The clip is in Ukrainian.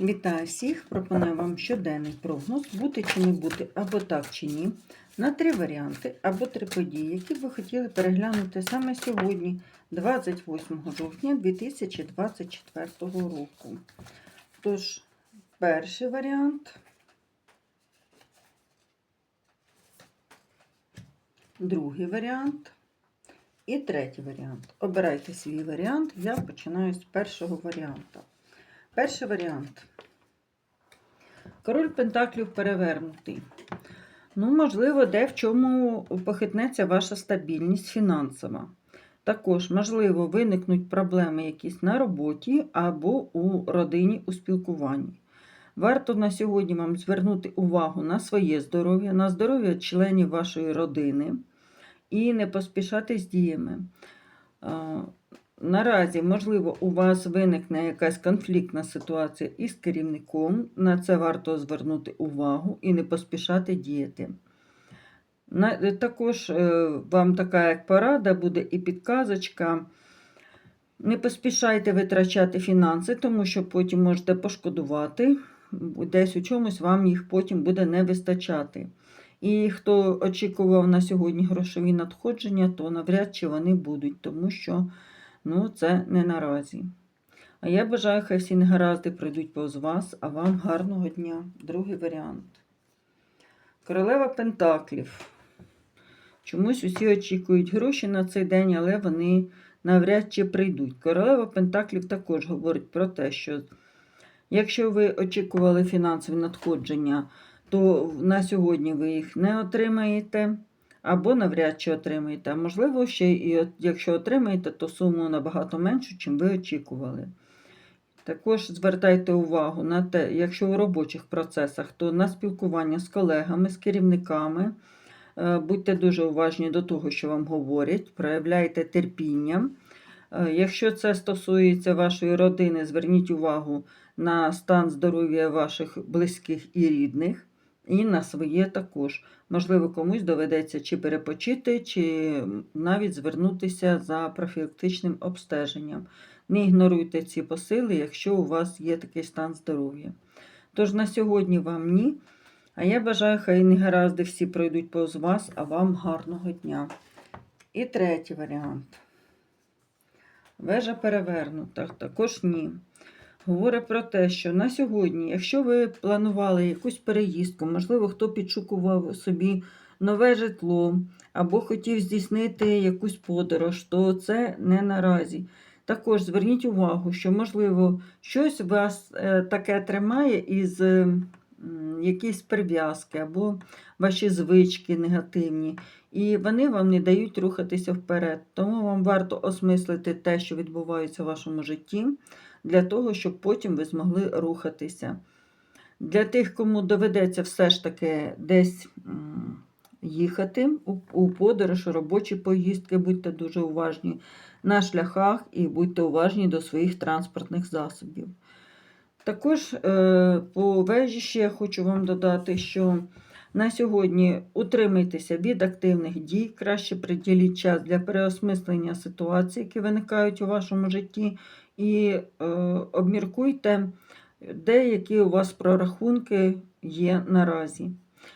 Вітаю всіх! Пропоную вам щоденний прогноз, бути чи не бути, або так чи ні, на три варіанти або три події, які ви хотіли переглянути саме сьогодні, 28 жовтня 2024 року. Тож, перший варіант, другий варіант і третій варіант. Обирайте свій варіант. Я починаю з першого варіанту. Перший варіант. Король Пентаклів перевернутий. Ну, можливо, де в чому похитнеться ваша стабільність фінансова. Також, можливо, виникнуть проблеми якісь на роботі або у родині у спілкуванні. Варто на сьогодні вам звернути увагу на своє здоров'я, на здоров'я членів вашої родини і не поспішати з діями. Наразі, можливо, у вас виникне якась конфліктна ситуація із керівником. На це варто звернути увагу і не поспішати діяти. Також е, вам така як порада буде і підказочка. Не поспішайте витрачати фінанси, тому що потім можете пошкодувати, десь у чомусь вам їх потім буде не вистачати. І хто очікував на сьогодні грошові надходження, то навряд чи вони будуть, тому що Ну, це не наразі. А я бажаю, хай всі негаразди пройдуть повз вас, а вам гарного дня. Другий варіант. Королева Пентаклів. Чомусь усі очікують гроші на цей день, але вони навряд чи прийдуть. Королева Пентаклів також говорить про те, що якщо ви очікували фінансові надходження, то на сьогодні ви їх не отримаєте або навряд чи отримаєте. А можливо, ще і якщо отримаєте, то суму набагато меншу, чим ви очікували. Також звертайте увагу на те, якщо у робочих процесах, то на спілкування з колегами, з керівниками. Е, будьте дуже уважні до того, що вам говорять, проявляйте терпіння. Е, якщо це стосується вашої родини, зверніть увагу на стан здоров'я ваших близьких і рідних і на своє також. Можливо, комусь доведеться чи перепочити, чи навіть звернутися за профілактичним обстеженням. Не ігноруйте ці посили, якщо у вас є такий стан здоров'я. Тож на сьогодні вам ні. А я бажаю, хай не гаразди всі пройдуть повз вас, а вам гарного дня. І третій варіант. Вежа перевернута, також ні говорить про те, що на сьогодні, якщо ви планували якусь переїздку, можливо, хто підшукував собі нове житло або хотів здійснити якусь подорож, то це не наразі. Також зверніть увагу, що, можливо, щось вас е, таке тримає із якісь прив'язки або ваші звички негативні, і вони вам не дають рухатися вперед. Тому вам варто осмислити те, що відбувається в вашому житті, для того, щоб потім ви змогли рухатися. Для тих, кому доведеться все ж таки десь їхати у подорож, робочі поїздки, будьте дуже уважні на шляхах і будьте уважні до своїх транспортних засобів. Також е, по вежі ще хочу вам додати, що на сьогодні утримайтеся від активних дій, краще приділіть час для переосмислення ситуацій, які виникають у вашому житті, і е, обміркуйте, деякі у вас прорахунки є наразі.